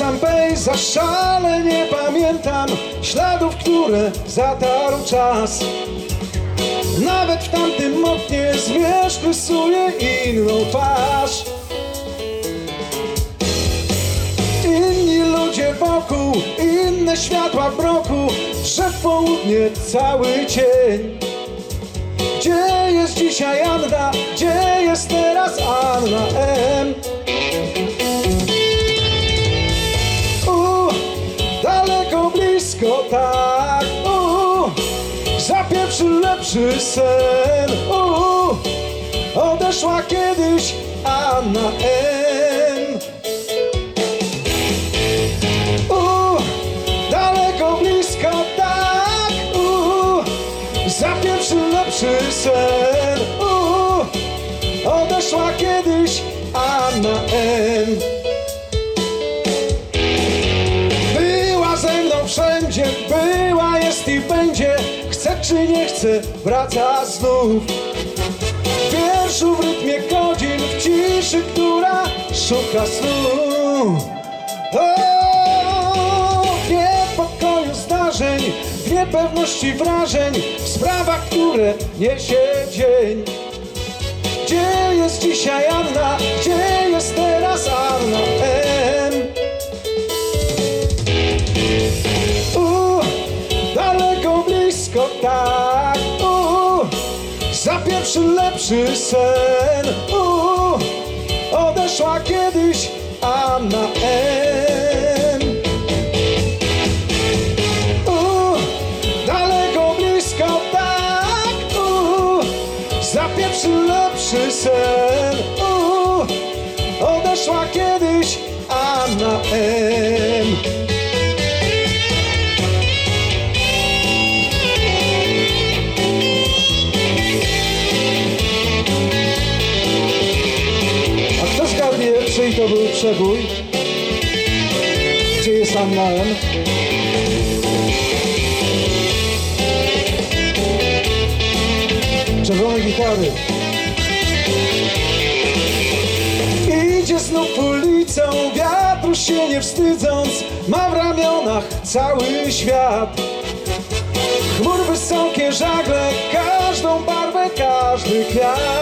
sam pejzaż, szale nie pamiętam śladów, które zatarł czas. Nawet w tamtym oknie zmierzch rysuje inną twarz. Inni ludzie wokół, inne światła w mroku, drzew południe, cały cień. Gdzie jest dzisiaj Anna? Gdzie jest teraz Anna? Blisko, tak. Za pierwszy lepszy sen. U, odeszła kiedyś Anna M. Daleko, blisko, tak. U, za pierwszy lepszy sen. będzie. Chce czy nie chce, wraca znów. Wierszu w rytmie godzin, w ciszy, która szuka snu. O, w niepokoju zdarzeń, w niepewności wrażeń, w sprawach, które niesie dzień. Gdzie jest dzisiaj za pierwszy lepszy sen. U, odeszła kiedyś Anna M. U, daleko, blisko, tak. U, za lepszy sen. U, odeszła kiedyś Anna M. czyj to był przebój? Gdzie jest Anna M? Czerwone gitary. Idzie znów ulicą, wiatru się nie wstydząc, ma w ramionach cały świat. Chmur wysokie żagle, każdą barwę, każdy kwiat.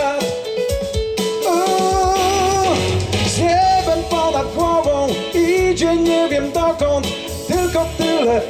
Dokąd, tylko tyle